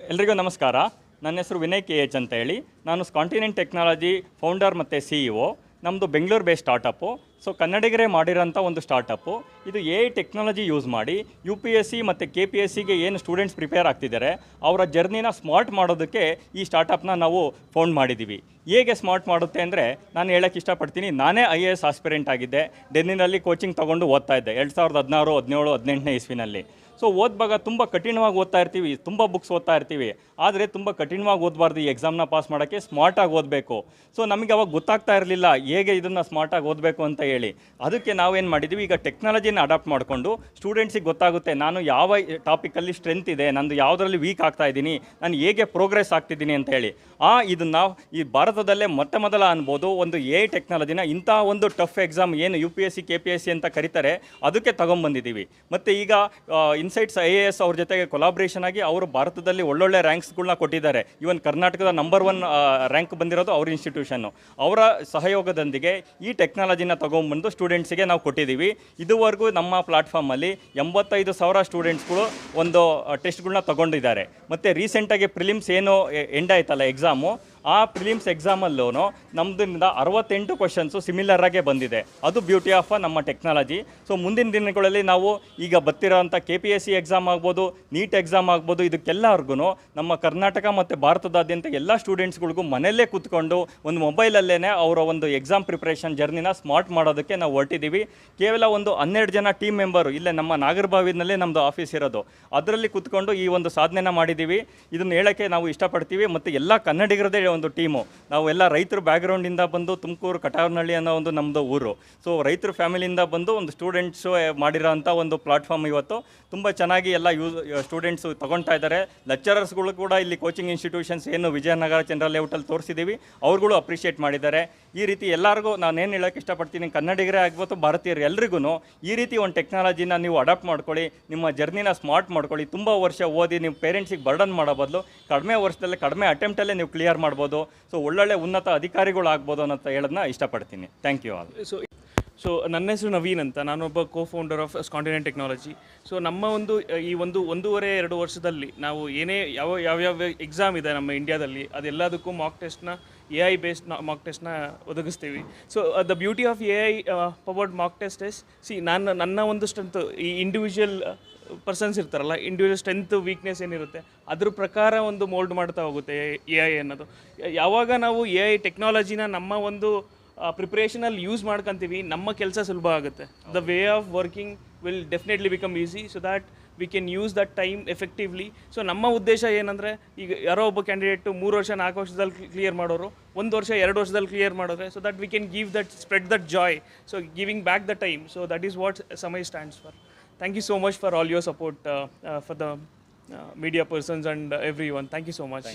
ಎಲ್ರಿಗೂ ನಮಸ್ಕಾರ. ನನ್ನ ಹೆಸರು ವಿನಯ್ ಕೆ ಎಚ್ ಅಂತ ಹೇಳಿ. ನಾನು ಸ್ಕಾಂಟಿನೆಂಟ್ ಟೆಕ್ನಾಲಜಿ ಫೌಂಡರ್ ಮತ್ತು ಸಿ ಇ ಒ ನಮ್ಮದು ಬೆಂಗಳೂರು ಬೇಸ್ ಸ್ಟಾರ್ಟಪ್ಪು ಸೊ ಕನ್ನಡಿಗರೇ ಮಾಡಿರೋಂಥ ಒಂದು ಸ್ಟಾರ್ಟಪ್ಪು ಇದು ಎ ಐ ಟೆಕ್ನಾಲಜಿ ಯೂಸ್ ಮಾಡಿ ಯು ಪಿ ಎಸ್ ಸಿ ಮತ್ತು ಕೆ ಪಿ ಎಸ್ ಸಿಗೆ ಏನು ಸ್ಟೂಡೆಂಟ್ಸ್ ಪ್ರಿಪೇರ್ ಆಗ್ತಿದ್ದಾರೆ, ಅವರ ಜರ್ನಿನ ಸ್ಮಾರ್ಟ್ ಮಾಡೋದಕ್ಕೆ ಈ ಸ್ಟಾರ್ಟಪ್ನ ನಾವು ಫೌಂಡ್ ಮಾಡಿದ್ದೀವಿ ಹೇಗೆ ಸ್ಮಾರ್ಟ್ ಮಾಡುತ್ತೆ ಅಂದರೆ, ನಾನು ಹೇಳೋಕ್ಕೆ ಇಷ್ಟಪಡ್ತೀನಿ, ನಾನೇ ಐ ಎ ಎಸ್ ಆಸ್ಪಿರೆಂಟ್ ಆಗಿದ್ದೆ ಡೆನ್ನಿನಲ್ಲಿ ಕೋಚಿಂಗ್ ತೊಗೊಂಡು ಓದ್ತಾ ಇದ್ದೆ, ಎರಡು ಸಾವಿರದ ಹದಿನಾರು, ಹದಿನೇಳು, ಹದಿನೆಂಟನೇ ಇಸ್ವಿನಲ್ಲಿ. ಸೊ ಓದ್ವಾಗ ತುಂಬ ಕಠಿಣವಾಗಿ ಓದ್ತಾ ಇರ್ತೀವಿ, ತುಂಬ ಬುಕ್ಸ್ ಓದ್ತಾ ಇರ್ತೀವಿ, ಆದರೆ ತುಂಬ ಕಠಿಣವಾಗಿ ಓದಬಾರ್ದು ಈ ಎಕ್ಸಾಮ್ನ ಪಾಸ್ ಮಾಡೋಕ್ಕೆ ಸ್ಮಾರ್ಟಾಗಿ ಓದಬೇಕು. ಸೊ ನಮಗೆ ಅವಾಗ ಗೊತ್ತಾಗ್ತಾ ಇರಲಿಲ್ಲ, ಹೇಗೆ ಇದನ್ನು ಸ್ಮಾರ್ಟಾಗಿ ಓದಬೇಕು ಅಂತ ಹೇಳಿ. ಅದಕ್ಕೆ ನಾವೇನು ಮಾಡಿದ್ದೀವಿ ಈಗ ಟೆಕ್ನಾಲಜಿನ ಅಡಾಪ್ಟ್ ಮಾಡಿಕೊಂಡು ಸ್ಟೂಡೆಂಟ್ಸಿಗೆ ಗೊತ್ತಾಗುತ್ತೆ ನಾನು ಯಾವ ಟಾಪಿಕಲ್ಲಿ ಸ್ಟ್ರೆಂತ್ ಇದೆ, ನಂದು ಯಾವುದರಲ್ಲಿ ವೀಕ್ ಆಗ್ತಾ ಇದ್ದೀನಿ, ನಾನು ಹೇಗೆ ಪ್ರೋಗ್ರೆಸ್ ಆಗ್ತಿದ್ದೀನಿ ಅಂತ ಹೇಳಿ. ಆ, ಇದನ್ನು ಈ ಭಾರತದಲ್ಲೇ ಮೊಟ್ಟ ಮೊದಲ ಅನ್ಬೋದು, ಒಂದು ಎ ಟೆಕ್ನಾಲಜಿನ ಇಂಥ ಒಂದು ಟಫ್ ಎಕ್ಸಾಮ್ ಏನು U P S C K C ಅಂತ ಕರೀತಾರೆ, ಅದಕ್ಕೆ ತಗೊಂಬಂದಿದ್ದೀವಿ. ಮತ್ತು ಈಗ ಇನ್ಸೈಟ್ಸ್ ಐ ಎ ಅವ್ರ ಜೊತೆಗೆ ಕೊಲಾಬ್ರೇಷನ್ ಆಗಿ ಅವರು ಭಾರತದಲ್ಲಿ ಒಳ್ಳೊಳ್ಳೆ ರ್ಯಾಂಕ್ಸ್ಗಳನ್ನ ಕೊಟ್ಟಿದ್ದಾರೆ. ಇವನ್ ಕರ್ನಾಟಕದ ನಂಬರ್ ಒನ್ ರ್ಯಾಂಕ್ ಬಂದಿರೋದು ಅವ್ರ ಇನ್ಸ್ಟಿಟ್ಯೂಷನ್ನು ಅವರ ಸಹಯೋಗದೊಂದಿಗೆ ಈ ಟೆಕ್ನಾಲಜಿನ ತಗೊಂಬಂದು ಸ್ಟೂಡೆಂಟ್ಸಿಗೆ ನಾವು ಕೊಟ್ಟಿದ್ದೀವಿ. ಇದುವರೆಗೂ ನಮ್ಮ ಪ್ಲಾಟ್ಫಾರ್ಮಲ್ಲಿ ಎಂಬತ್ತೈದು ಸಾವಿರ ಸ್ಟೂಡೆಂಟ್ಸ್ಗಳು ಒಂದು ಟೆಸ್ಟ್ಗಳನ್ನ ತಗೊಂಡಿದ್ದಾರೆ. ಮತ್ತು ರೀಸೆಂಟಾಗಿ ಪ್ರಿಲಿಮ್ಸ್ ಏನು ಎಂಡ್ ಆಯ್ತಲ್ಲ ಎಕ್ಸಾಮು ಆ ಪ್ರಿಲಿಮ್ಸ್ ಎಕ್ಸಾಮಲ್ಲೂ ನಮ್ಮದಿಂದ ಅರವತ್ತೆಂಟು ಕ್ವಶನ್ಸು ಸಿಮಿಲರ್ ಆಗೇ ಬಂದಿದೆ. ಅದು ಬ್ಯೂಟಿ ಆಫ್ ನಮ್ಮ ಟೆಕ್ನಾಲಜಿ ಸೊ ಮುಂದಿನ ದಿನಗಳಲ್ಲಿ ನಾವು ಈಗ ಬರ್ತಿರೋಂಥ K P S C exam ಆಗ್ಬೋದು ನೀಟ್ ಎಕ್ಸಾಮ್ ಆಗ್ಬೋದು ಇದಕ್ಕೆಲ್ಲರಿಗೂ ನಮ್ಮ ಕರ್ನಾಟಕ ಮತ್ತು ಭಾರತದಾದ್ಯಂತ ಎಲ್ಲ ಸ್ಟೂಡೆಂಟ್ಸ್ಗಳಿಗೂ ಮನೆಯಲ್ಲೇ ಕೂತ್ಕೊಂಡು ಒಂದು ಮೊಬೈಲಲ್ಲೇ ಅವರ ಒಂದು ಎಕ್ಸಾಮ್ ಪ್ರಿಪ್ರೇಷನ್ ಜರ್ನಿನ ಸ್ಮಾರ್ಟ್ ಮಾಡೋದಕ್ಕೆ ನಾವು ಹೊರಟಿದ್ದೀವಿ ಕೇವಲ ಒಂದು ಹನ್ನೆರಡು ಜನ ಟೀಮ್ ಮೆಂಬರು ಇಲ್ಲೇ ನಮ್ಮ ನಾಗರಭಾವಿನಲ್ಲೇ ನಮ್ಮದು ಆಫೀಸ್ ಇರೋದು. ಅದರಲ್ಲಿ ಕೂತ್ಕೊಂಡು ಈ ಒಂದು ಸಾಧನೆನ ಮಾಡಿದ್ದೀವಿ ಇದನ್ನು ಹೇಳೋಕ್ಕೆ ನಾವು ಇಷ್ಟಪಡ್ತೀವಿ. ಮತ್ತು ಎಲ್ಲ ಕನ್ನಡಿಗರದೇ ಒಂದು ಟೀಮು. ನಾವು ಎಲ್ಲ ರೈತರ ಬ್ಯಾಕ್ಗ್ರೌಂಡಿಂದ ಬಂದು ತುಮಕೂರು ಕಟಾವನಹಳ್ಳಿ ಅನ್ನೋ ಒಂದು ನಮ್ಮದು ಊರು. ಸೊ ರೈತರ ಫ್ಯಾಮಿಲಿಯಿಂದ ಬಂದು ಒಂದು ಸ್ಟೂಡೆಂಟ್ಸು ಮಾಡಿರೋಂಥ ಒಂದು ಪ್ಲಾಟ್ಫಾರ್ಮ್ ಇವತ್ತು. ತುಂಬ ಚೆನ್ನಾಗಿ ಎಲ್ಲ ಯೂಸ್ ಸ್ಟೂಡೆಂಟ್ಸು ತೊಗೊಳ್ತಾ ಇದ್ದಾರೆ. ಲೆಕ್ಚರರ್ಸ್ಗಳು ಕೂಡ ಇಲ್ಲಿ ಕೋಚಿಂಗ್ ಇನ್ಸ್ಟಿಟ್ಯೂಷನ್ಸ್ ಏನು ವಿಜಯನಗರ ಜನರಲ್ ಲೇಔಟಲ್ಲಿ ತೋರಿಸಿದ್ದೀವಿ ಅವ್ರುಗಳು ಅಪ್ರಿಷಿಯೇಟ್ ಮಾಡಿದ್ದಾರೆ. ಈ ರೀತಿ ಎಲ್ಲರಿಗೂ ನಾನೇನು ಹೇಳೋಕ್ಕೆ ಇಷ್ಟಪಡ್ತೀನಿ, ಕನ್ನಡಿಗರೇ ಆಗ್ಬೋದು, ಭಾರತೀಯರು ಎಲ್ರಿಗೂ ಈ ರೀತಿ ಒಂದು ಟೆಕ್ನಾಲಜಿನ ನೀವು ಅಡಾಪ್ಟ್ ಮಾಡ್ಕೊಳ್ಳಿ, ನಿಮ್ಮ ಜರ್ನಿನ ಸ್ಮಾರ್ಟ್ ಮಾಡ್ಕೊಳ್ಳಿ. ತುಂಬ ವರ್ಷ ಓದಿ, ನೀವು ಪೇರೆಂಟ್ಸಿಗೆ ಬರ್ಡನ್ ಮಾಡೋ ಬದಲು ಕಡಿಮೆ ವರ್ಷದಲ್ಲೇ ಕಡಿಮೆ ಅಟೆಂಪ್ಟಲ್ಲೇ ನೀವು ಕ್ಲಿಯರ್ ಮಾಡ್ಬೋದು. ಸೊ ಒಳ್ಳೊಳ್ಳೆ ಉನ್ನತ ಅಧಿಕಾರಿಗಳು ಆಗ್ಬೋದು ಅನ್ನೋ ಹೇಳೋದನ್ನ ಇಷ್ಟಪಡ್ತೀನಿ. Thank you all so so ನನ್ನ ಹೆಸರು ನವೀನ್ ಅಂತ. ನಾನೊಬ್ಬ co founder of Scontinent technology so ನಮ್ಮ ಒಂದು, ಈ ಒಂದು ಒಂದೂವರೆ, ಎರಡು ವರ್ಷದಲ್ಲಿ ನಾವು ಏನೇ ಯಾವ ಯಾವ್ಯಾವ ಎಕ್ಸಾಮ್ ಇದೆ ನಮ್ಮ ಇಂಡಿಯಾದಲ್ಲಿ ಅದೆಲ್ಲದಕ್ಕೂ ಮಾಕ್ ಟೆಸ್ಟ್ನ ಎ ಐ ಬೇಸ್ಡ್ ಮಾಕ್ ಟೆಸ್ಟ್ನ ಒದಗಿಸ್ತೀವಿ. So the beauty of A I powered mock test S C ನಾನು ನನ್ನ ಒಂದು ಸ್ಟ್ರೆಂತ್ ಈ ಇಂಡಿವಿಜುವಲ್ ಪರ್ಸನ್ಸ್ ಇರ್ತಾರಲ್ಲ ಇಂಡಿವಿಜುವಲ್ ಸ್ಟ್ರೆಂತ್ ವೀಕ್ನೆಸ್ ಏನಿರುತ್ತೆ, ಅದ್ರ ಪ್ರಕಾರ ಒಂದು ಮೋಲ್ಡ್ ಮಾಡ್ತಾ ಹೋಗುತ್ತೆ ಎ ಐ ಅನ್ನೋದು. ಯಾವಾಗ ನಾವು ಎ ಐ ಟೆಕ್ನಾಲಜಿನ ನಮ್ಮ ಒಂದು ಪ್ರಿಪ್ರೇಷನಲ್ಲಿ ಯೂಸ್ ಮಾಡ್ಕೊಂತೀವಿ. ನಮ್ಮ ಕೆಲಸ ಸುಲಭ ಆಗುತ್ತೆ. The way of working will definitely become easy so that we can use that time effectively so ನಮ್ಮ ಉದ್ದೇಶ ಏನಂದರೆ, ಈಗ ಯಾರೋ ಒಬ್ಬ ಕ್ಯಾಂಡಿಡೇಟು ಮೂರು ವರ್ಷ, ನಾಲ್ಕು ವರ್ಷದಲ್ಲಿ ಕ್ಲಿಯರ್ ಮಾಡೋರು, ಒಂದು ವರ್ಷ, ಎರಡು ವರ್ಷದಲ್ಲಿ ಕ್ಲಿಯರ್ ಮಾಡಿದ್ರೆ so that we can give that spread that joy so giving back the time so that is what Samaya stands for thank you so much for all your support for the media persons and everyone thank you so much